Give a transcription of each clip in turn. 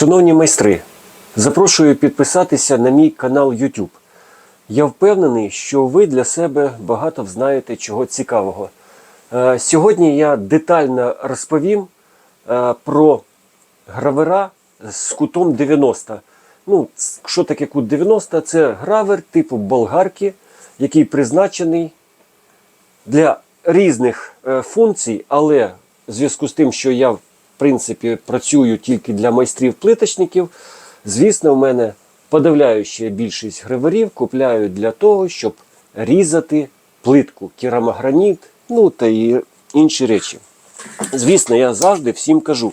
Шановні майстри, запрошую підписатися на мій канал YouTube. Я впевнений, що ви для себе багато знаєте чого цікавого. Е, Сьогодні я детально розповім е, про гравера з кутом 90. Ну, що таке кут 90? Це гравер типу болгарки, який призначений для різних е, функцій, але в зв'язку з тим, що я принципі працюю тільки для майстрів-плиточників, звісно, в мене подавляюча більшість гриварів купляють для того, щоб різати плитку, керамограніт, ну та і інші речі. Звісно, я завжди всім кажу: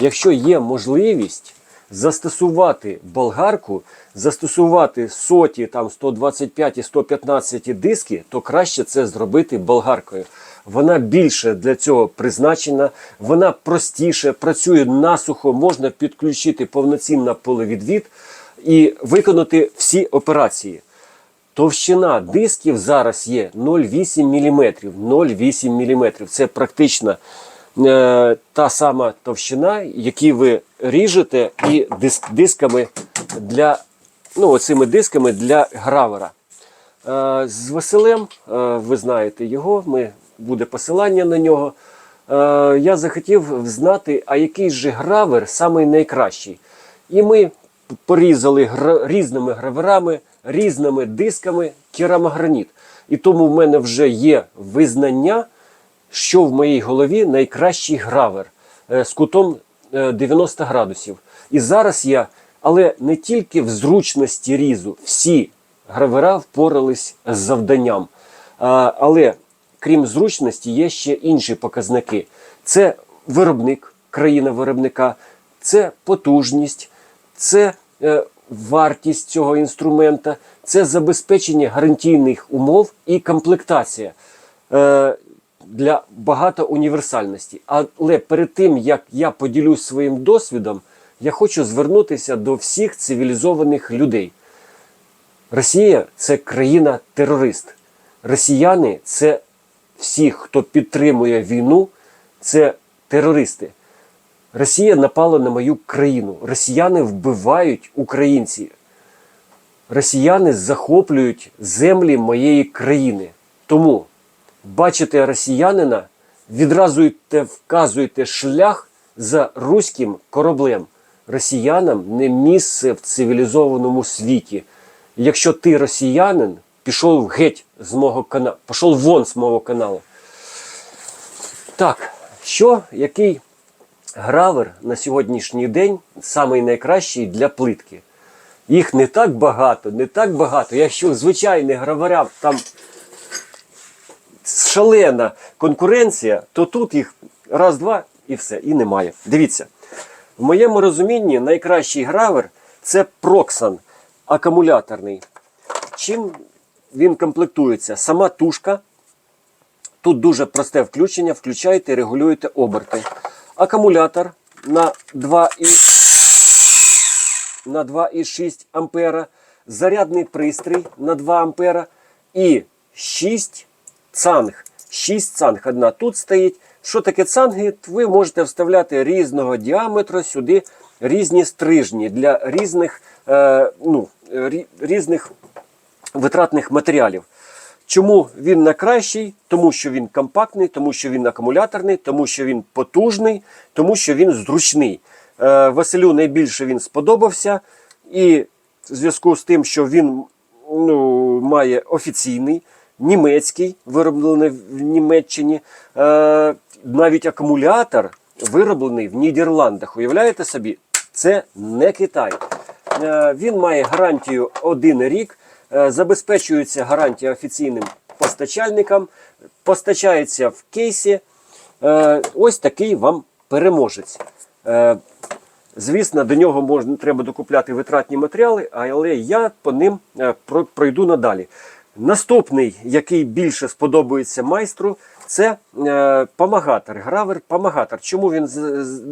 якщо є можливість застосувати болгарку, застосувати соті, там 125 і 115 диски, то краще це зробити болгаркою. Вона більше для цього призначена, вона простіше, працює насухо, можна підключити повноцінно полевідвід і виконати всі операції. Товщина дисків зараз є 0,8 мм. 0,8 мм. Це практично та сама товщина, які ви ріжете, і диск, дисками для ну, оцими дисками для гравера. Е, з Василем, е, ви знаєте його, ми, буде посилання на нього. Е, я захотів знати, а який же гравер самий найкращий. І ми порізали гра- різними граверами, різними дисками керамограніт. І тому в мене вже є визнання, що в моїй голові найкращий гравер е, з кутом е, 90 градусів. І зараз я, але не тільки в зручності різу, всі гравера впорались з завданням. Але крім зручності, є ще інші показники: це виробник, країна виробника, це потужність, це е, вартість цього інструмента, це забезпечення гарантійних умов і комплектація. Для багатоуніверсальності. Але перед тим, як я поділюсь своїм досвідом, я хочу звернутися до всіх цивілізованих людей. Росія це країна-терорист. Росіяни це всі, хто підтримує війну, це терористи. Росія напала на мою країну. Росіяни вбивають українців. Росіяни захоплюють землі моєї країни. Тому бачите росіянина, відразу вказуєте шлях за руським кораблем. Росіянам не місце в цивілізованому світі. Якщо ти росіянин, пішов геть з мого каналу, пішов вон з мого каналу. Так, що, який гравер на сьогоднішній день самий найкращий для плитки? Їх не так багато, не так багато. Якщо звичайних граверів там шалена конкуренція, то тут їх раз-два і все, і немає. Дивіться, в моєму розумінні найкращий гравер це Proxan акумуляторний. Чим він комплектується? Сама тушка. Тут дуже просте включення. Включаєте, і регулюєте оберти. Акумулятор на 2 і на 2,6 ампера, зарядний пристрій на 2 ампера і 6 цанг. 6 цанг одна тут стоїть. Що таке цанги? Ви можете вставляти різного діаметру сюди різні стрижні для різних, е, ну, різних витратних матеріалів. Чому він найкращий? Тому що він компактний, тому що він акумуляторний, тому що він потужний, тому що він зручний. Е, Василю найбільше він сподобався, і в зв'язку з тим, що він ну, має офіційний, німецький, вироблений в Німеччині, е, навіть акумулятор вироблений в Нідерландах. Уявляєте собі, це не Китай. Е, Він має гарантію один рік, е, забезпечується гарантія офіційним постачальникам, постачається в кейсі. Е, Ось такий вам переможець. Е, Звісно, до нього можна треба докупляти витратні матеріали, але я по ним е, пройду надалі. Наступний, який більше сподобається майстру, це е, помагатор, гравер помагатор. Чому він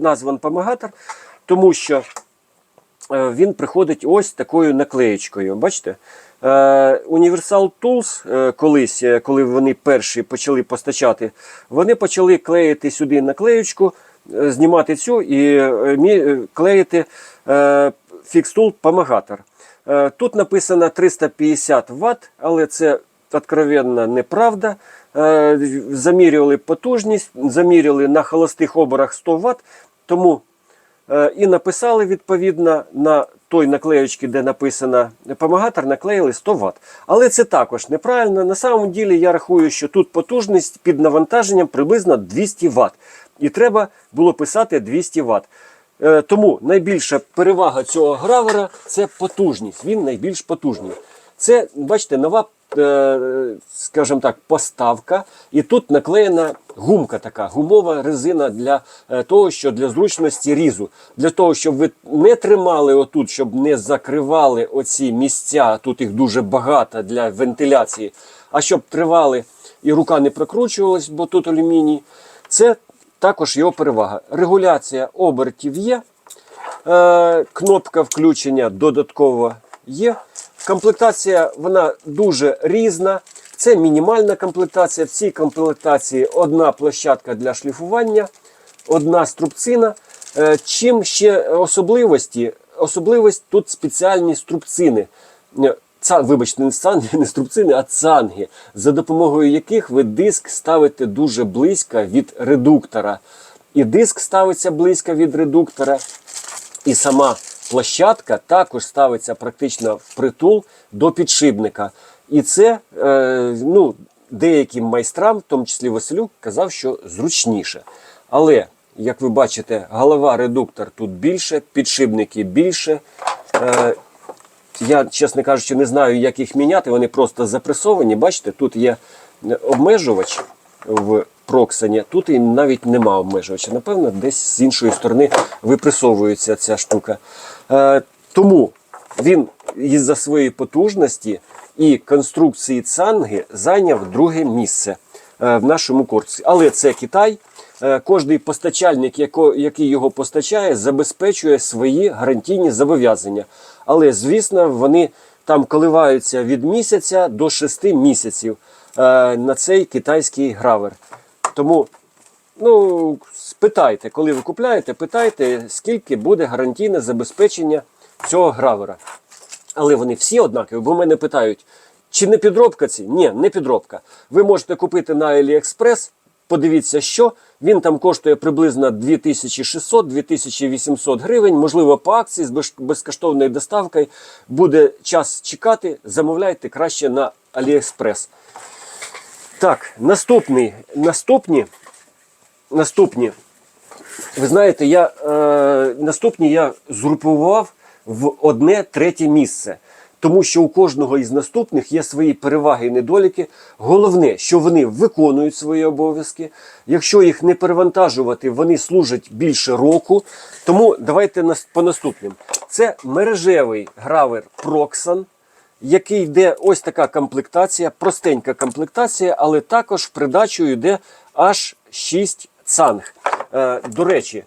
назван помагатор? Тому що е, він приходить ось такою наклеєчкою. Бачите? Universal Tools е, колись, е, коли вони перші почали постачати, вони почали клеїти сюди наклеєчку знімати цю і клеїти фікстул помагатор. Е, Тут написано 350 Вт, але це откровенна неправда. Е, Замірювали потужність, замірювали на холостих оборах 100 Вт, тому е, і написали відповідно на той наклеючці, де написано помагатор, наклеїли 100 Вт. Але це також неправильно. На самом ділі я рахую, що тут потужність під навантаженням приблизно 200 Вт. І треба було писати 200 Вт. Е, Тому найбільша перевага цього гравера це потужність. Він найбільш потужний. Це, бачите, нова, е, скажімо так, поставка. І тут наклеєна гумка така, гумова резина для е, того, що для зручності різу. Для того, щоб ви не тримали отут, щоб не закривали оці місця, тут їх дуже багато для вентиляції, а щоб тривали і рука не прокручувалась, бо тут алюміній. Це також його перевага. Регуляція обертів є. Е, кнопка включення додатково є. Комплектація вона дуже різна. Це мінімальна комплектація. В цій комплектації одна площадка для шліфування, одна струбцина. Е, чим ще особливості? Особливість тут спеціальні струбцини. Е, Ца, вибачте, не цанги, не струбцини, а цанги, за допомогою яких ви диск ставите дуже близько від редуктора. І диск ставиться близько від редуктора, і сама площадка також ставиться практично впритул до підшипника. І це е, ну, деяким майстрам, в тому числі Василюк, казав, що зручніше. Але, як ви бачите, голова редуктор тут більше, підшипники більше. Е, я, чесно кажучи, не знаю, як їх міняти. Вони просто запресовані. Бачите, тут є обмежувач в проксані, тут і навіть нема обмежувача. Напевно, десь з іншої сторони випресовується ця штука. Е, тому він із-за своєї потужності і конструкції цанги зайняв друге місце е, в нашому корпусі. Але це Китай. Е, Кожний постачальник, який його постачає, забезпечує свої гарантійні зобов'язання. Але, звісно, вони там коливаються від місяця до шести місяців е, на цей китайський гравер. Тому ну, спитайте, коли ви купляєте, питайте, скільки буде гарантійне забезпечення цього гравера. Але вони всі однакові, бо мене питають, чи не підробка ці? Ні, не підробка. Ви можете купити на AliExpress, подивіться, що він там коштує приблизно 2600-2800 гривень, можливо, по акції з безкоштовною доставкою. Буде час чекати, замовляйте краще на AliExpress. Так, наступний, наступні, наступні ви знаєте, я е, наступні я згрупував в одне третє місце. Тому що у кожного із наступних є свої переваги і недоліки. Головне, що вони виконують свої обов'язки. Якщо їх не перевантажувати, вони служать більше року. Тому давайте по наступним. Це мережевий гравер Proxan, який йде ось така комплектація, простенька комплектація, але також в придачу йде аж 6 цанг. Е, до речі,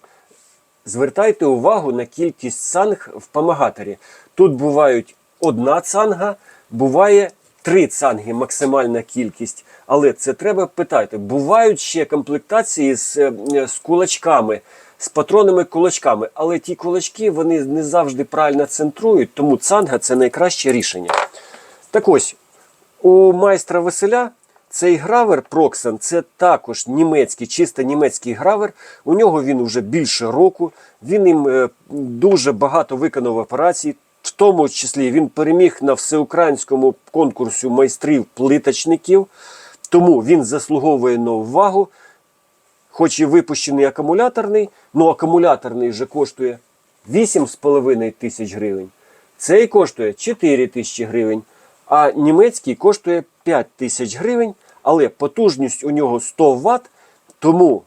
звертайте увагу на кількість цанг в помагаторі. Тут бувають одна цанга, буває три цанги, максимальна кількість. Але це треба питати. Бувають ще комплектації з, е, з кулачками, з патронними кулачками, але ті кулачки вони не завжди правильно центрують, тому цанга це найкраще рішення. Так ось, у майстра Василя цей гравер Proxen це також німецький, чисто німецький гравер. У нього він вже більше року. Він їм е, дуже багато виконав операцій. Тому числі він переміг на всеукраїнському конкурсі майстрів плиточників. Тому він заслуговує на увагу. Хоч і випущений акумуляторний, ну акумуляторний вже коштує 8,5 тисяч гривень. Цей коштує 4 тисячі гривень, а німецький коштує 5 тисяч гривень, але потужність у нього 100 Вт, тому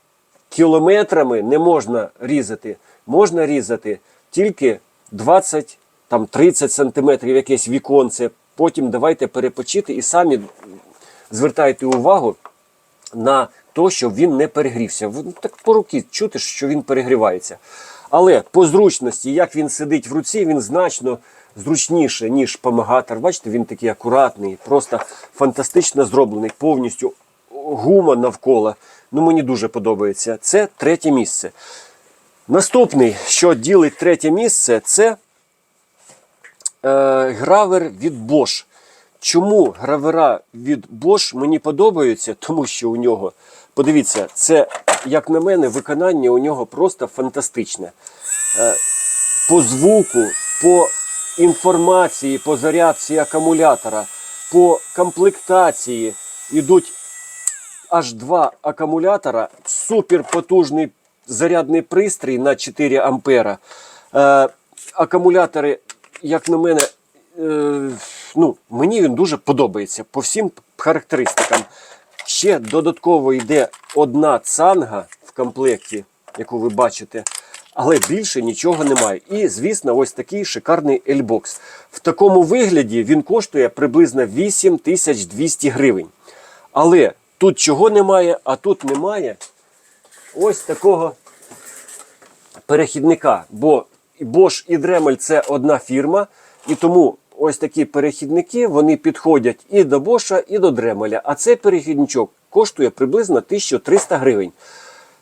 кілометрами не можна різати. Можна різати тільки 20 там 30 сантиметрів якесь віконце. Потім давайте перепочити і самі звертайте увагу на те, щоб він не перегрівся. Ну, Так по руки чути, що він перегрівається. Але по зручності, як він сидить в руці, він значно зручніше, ніж помагатор. Бачите, він такий акуратний, просто фантастично зроблений, повністю гума навколо. ну мені дуже подобається. Це третє місце. Наступний, що ділить третє місце, це е, гравер від Bosch. Чому гравера від Bosch мені подобаються? Тому що у нього, подивіться, це, як на мене, виконання у нього просто фантастичне. Е, по звуку, по інформації, по зарядці акумулятора, по комплектації йдуть аж два акумулятора, суперпотужний зарядний пристрій на 4 ампера. Е, акумулятори, як на мене, е, ну, мені він дуже подобається по всім характеристикам. Ще додатково йде одна цанга в комплекті, яку ви бачите, але більше нічого немає. І, звісно, ось такий шикарний L-Box. В такому вигляді він коштує приблизно 8200 гривень. Але тут чого немає, а тут немає ось такого перехідника. Бо Bosch і Dremel це одна фірма, і тому ось такі перехідники вони підходять і до Bosch, і до Dremel. А цей перехідничок коштує приблизно 1300 гривень.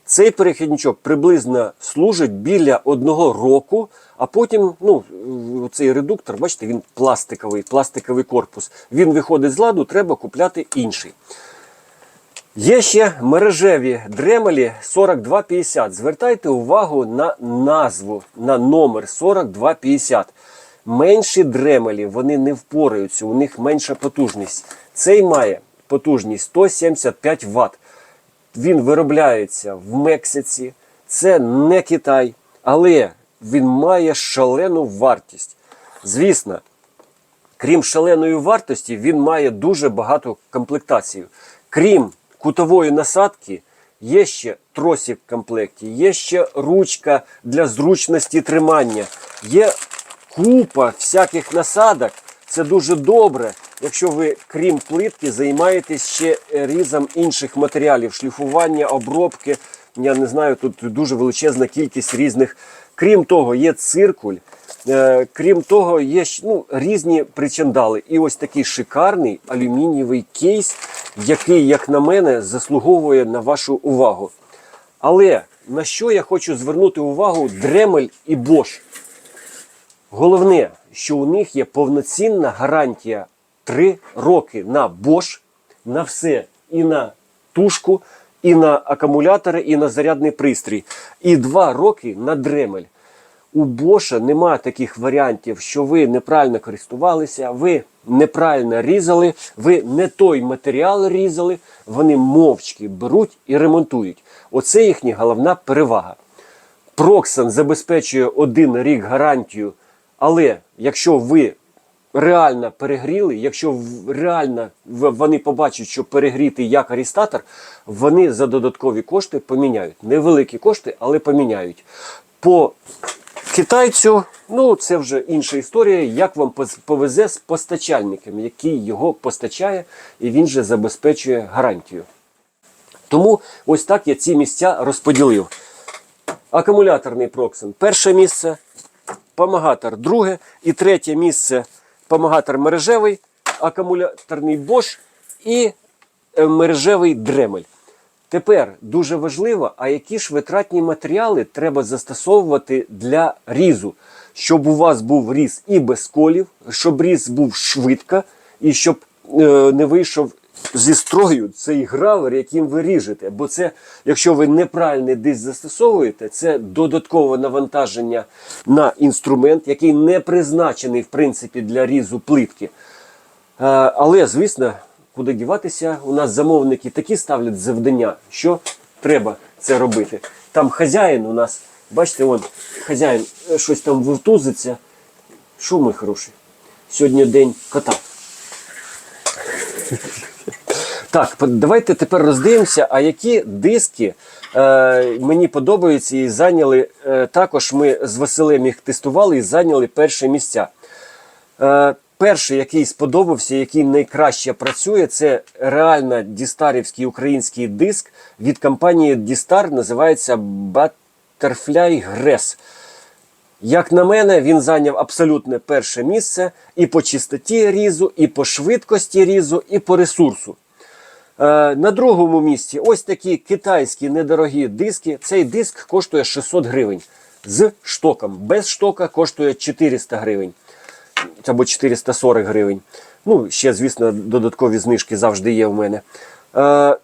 Цей перехідничок приблизно служить біля одного року, а потім, ну, цей редуктор, бачите, він пластиковий, пластиковий корпус. Він виходить з ладу, треба купляти інший. Є ще мережеві дремелі 4250. Звертайте увагу на назву, на номер 4250. Менші дремелі вони не впораються, у них менша потужність. Цей має потужність 175 Вт. Він виробляється в Мексиці, це не Китай, але він має шалену вартість. Звісно, крім шаленої вартості, він має дуже багато комплектацій. Крім кутової насадки, є ще тросик в комплекті, є ще ручка для зручності тримання, є купа всяких насадок. Це дуже добре, якщо ви, крім плитки, займаєтесь ще різом інших матеріалів, шліфування, обробки. Я не знаю, тут дуже величезна кількість різних. Крім того, є циркуль. Е, крім того, є ну, різні причандали. І ось такий шикарний алюмінієвий кейс, який, як на мене, заслуговує на вашу увагу. Але на що я хочу звернути увагу Дремель і Bosch? Головне, що у них є повноцінна гарантія 3 роки на Bosch, на все, і на тушку, і на акумулятори, і на зарядний пристрій. І 2 роки на Дремель. У Боша немає таких варіантів, що ви неправильно користувалися, ви неправильно різали, ви не той матеріал різали, вони мовчки беруть і ремонтують. Оце їхня головна перевага. Проксан забезпечує один рік гарантію, але якщо ви реально перегріли, якщо реально вони побачать, що перегрітий як арістатор, вони за додаткові кошти поміняють. Невеликі кошти, але поміняють. По китайцю, ну це вже інша історія, як вам повезе з постачальником, який його постачає, і він же забезпечує гарантію. Тому ось так я ці місця розподілив. Акумуляторний проксен перше місце, помагатор друге і третє місце помагатор мережевий, акумуляторний Bosch і е, мережевий Dremel. Тепер дуже важливо, а які ж витратні матеріали треба застосовувати для різу, щоб у вас був різ і без колів, щоб різ був швидко, і щоб е, не вийшов зі строю цей гравер, яким ви ріжете. Бо це, якщо ви неправильний диск застосовуєте, це додаткове навантаження на інструмент, який не призначений в принципі для різу плитки. Е, Але, звісно, куди діватися, у нас замовники такі ставлять завдання, що треба це робити. Там хазяїн у нас, бачите, он, хазяїн е, щось там вовтузиться. Що ми хороший? Сьогодні день кота. Так, давайте тепер роздивимося, а які диски е, мені подобаються і зайняли. Е, також ми з Василем їх тестували і зайняли перші місця. Е, перший, який сподобався, який найкраще працює, це реально дістарівський український диск від компанії Дістар, називається Butterfly Gress. Як на мене, він зайняв абсолютне перше місце і по чистоті різу, і по швидкості різу, і по ресурсу. Е, На другому місці ось такі китайські недорогі диски. Цей диск коштує 600 гривень з штоком. Без штока коштує 400 гривень або 440 гривень. Ну, ще, звісно, додаткові знижки завжди є в мене. Е,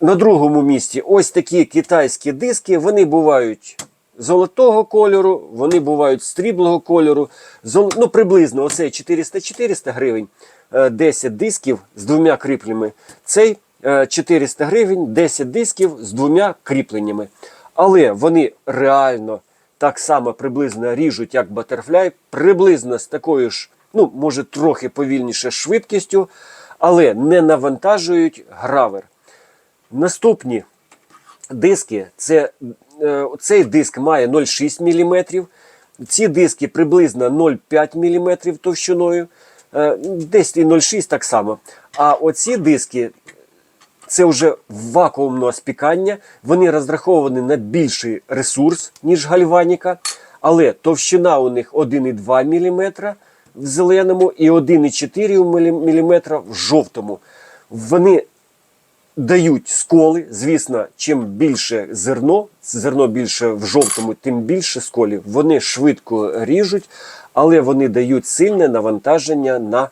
на другому місці ось такі китайські диски. Вони бувають золотого кольору, вони бувають стріблого кольору. Зол... Ну, приблизно оцей 400-400 гривень, е, 10 дисків з двома кріпленнями. Цей е, 400 гривень, 10 дисків з двома кріпленнями. Але вони реально так само приблизно ріжуть, як Butterfly, приблизно з такою ж, ну, може, трохи повільніше швидкістю, але не навантажують гравер. Наступні диски, це, е, цей диск має 0,6 мм, ці диски приблизно 0,5 мм товщиною, е, десь і 0,6 так само. А оці диски це вже вакуумне спікання. Вони розраховані на більший ресурс, ніж гальваніка, але товщина у них 1,2 мм в зеленому і 1,4 мм в жовтому. Вони дають сколи. Звісно, чим більше зерно, зерно більше в жовтому, тим більше сколів. Вони швидко ріжуть, але вони дають сильне навантаження на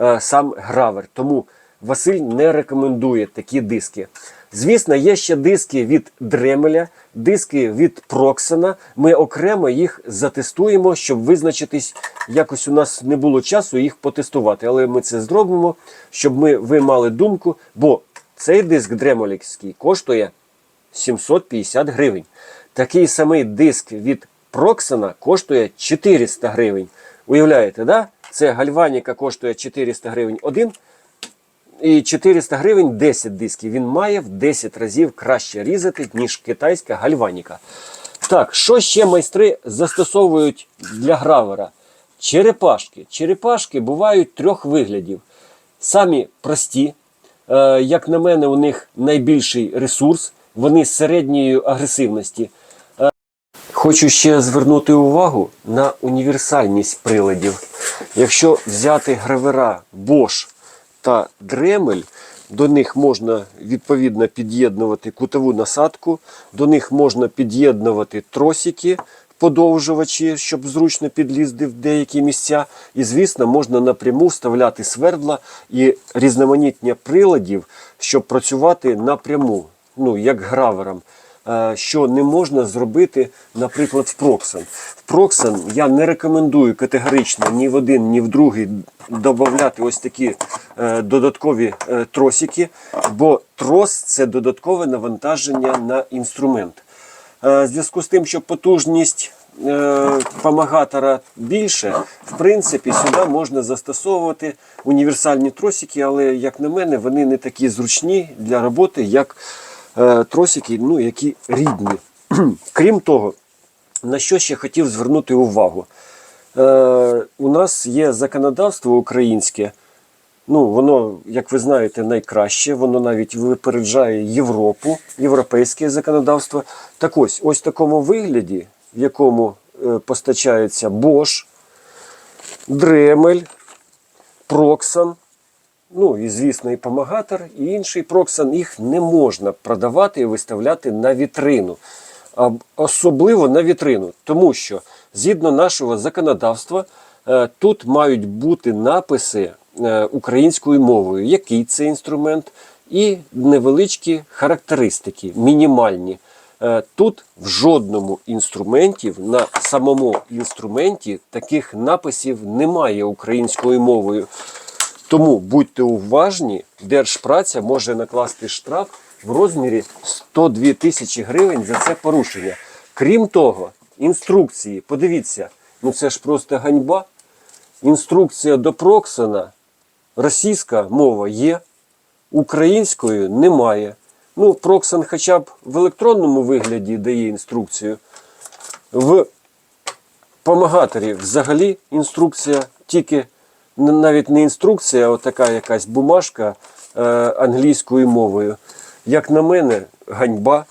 е, сам гравер. Тому Василь не рекомендує такі диски. Звісно, є ще диски від Дремеля, диски від Проксона. Ми окремо їх затестуємо, щоб визначитись. Якось у нас не було часу їх потестувати, але ми це зробимо, щоб ми ви мали думку. Бо цей диск Дремелівський коштує 750 гривень. Такий самий диск від Проксона коштує 400 гривень. Уявляєте, да? Це гальваніка коштує 400 гривень один. І 400 гривень 10 дисків. Він має в 10 разів краще різати, ніж китайська гальваніка. Так, що ще майстри застосовують для гравера? Черепашки. Черепашки бувають трьох виглядів. Самі прості, е, як на мене, у них найбільший ресурс, вони середньої агресивності. Е, Хочу ще звернути увагу на універсальність приладів. Якщо взяти гравера Bosch та Дремель, до них можна відповідно під'єднувати кутову насадку, до них можна під'єднувати тросики, подовжувачі, щоб зручно підлізти в деякі місця. І, звісно, можна напряму вставляти свердла і різноманіття приладів, щоб працювати напряму, ну, як гравером. Е, Що не можна зробити, наприклад, в Proxen. В Proxen я не рекомендую категорично ні в один, ні в другий додати ось такі е, додаткові е, тросики, бо трос це додаткове навантаження на інструмент. В зв'язку з тим, що потужність помагатора більше, в принципі, сюди можна застосовувати універсальні тросики, але, як на мене, вони не такі зручні для роботи, як тросики, ну, які рідні. Крім того, на що ще хотів звернути увагу. Е, у нас є законодавство українське. Ну, воно, як ви знаєте, найкраще, воно навіть випереджає Європу, європейське законодавство. Так ось, ось в такому вигляді, в якому е, постачається Bosch, Дремель, Проксан, ну і, звісно, і Помагатор, і інший Проксан, їх не можна продавати і виставляти на вітрину. Особливо на вітрину, тому що згідно нашого законодавства е, тут мають бути написи е, українською мовою, який це інструмент, і невеличкі характеристики, мінімальні. Е, Тут в жодному інструменті, на самому інструменті таких написів немає українською мовою. Тому будьте уважні, держпраця може накласти штраф в розмірі 102 тисячі гривень за це порушення. Крім того, інструкції, подивіться, ну це ж просто ганьба. Інструкція до Проксона, російська мова є, українською немає. Ну, Проксон хоча б в електронному вигляді дає інструкцію. В помагаторі взагалі інструкція тільки навіть не інструкція, а така якась бумажка е, англійською мовою. Як на мене, ганьба.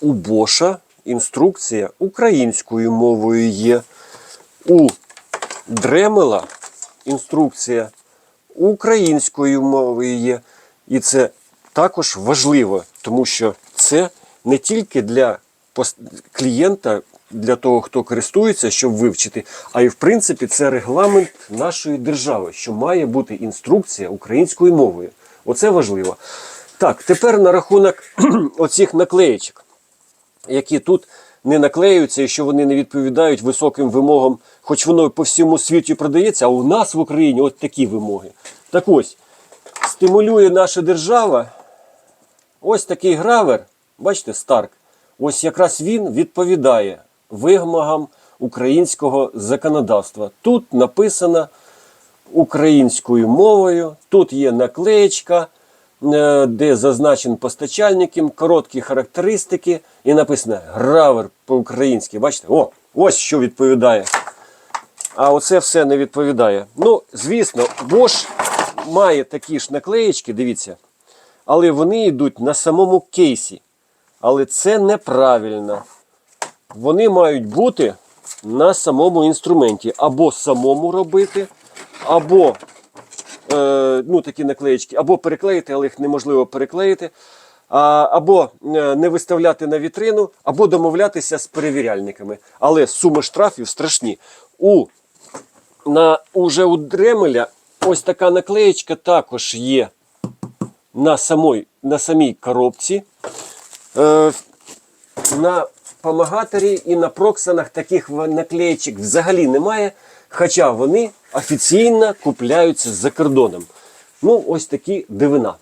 У Боша інструкція українською мовою є. У Дремела інструкція українською мовою є. І це також важливо, тому що це не тільки для клієнта, для того, хто користується, щоб вивчити, а й в принципі це регламент нашої держави, що має бути інструкція українською мовою. Оце важливо. Так, тепер на рахунок оцих наклеєчок які тут не наклеюються і що вони не відповідають високим вимогам, хоч воно по всьому світі продається, а у нас в Україні от такі вимоги. Так ось, стимулює наша держава ось такий гравер, бачите, Старк, ось якраз він відповідає вимогам українського законодавства. Тут написано українською мовою, тут є наклеєчка, е, де зазначен постачальником, короткі характеристики, і написано гравер по-українськи. Бачите? О, ось що відповідає. А оце все не відповідає. Ну, звісно, Bosch має такі ж наклеєчки, дивіться, але вони йдуть на самому кейсі. Але це неправильно. Вони мають бути на самому інструменті. Або самому робити, або е, ну, такі наклеєчки, або переклеїти, але їх неможливо переклеїти. А, або е, не виставляти на вітрину, або домовлятися з перевіряльниками. Але суми штрафів страшні. У на уже у Дремеля ось така наклеєчка також є на самій, на самій коробці. Е, на помагаторі і на проксанах таких наклеєчок взагалі немає, хоча вони офіційно купляються за кордоном. Ну, ось такі дивина.